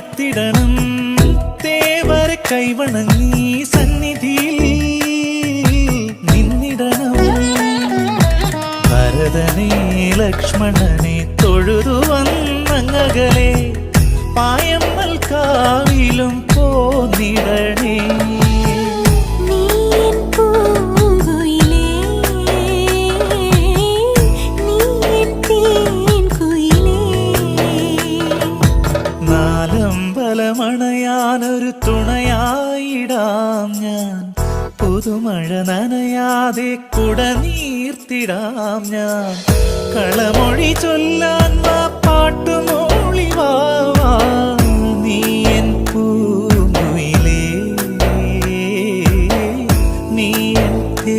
നാളെത്തിടണം തേവരെ കൈവണങ്ങി സന്നിധിയിൽ നിന്നിടണം. ഭരതനെ ലക്ഷ്മണനെ തൊഴുതു വന്നങ്ങകലെ. പായമ്മൽ കാവിലും പോന്നിടണേ. മഴമണയാനൊരു തുണയായിടാം ഞാൻ. പുതുമഴ നനയാതെ കുട നീർത്തിടാം ഞാൻ. കളമൊഴി ചൊല്ലാൻ വാ പാട്ടുമൊഴി വാവാ നീ എൻ നീ എൻ തേ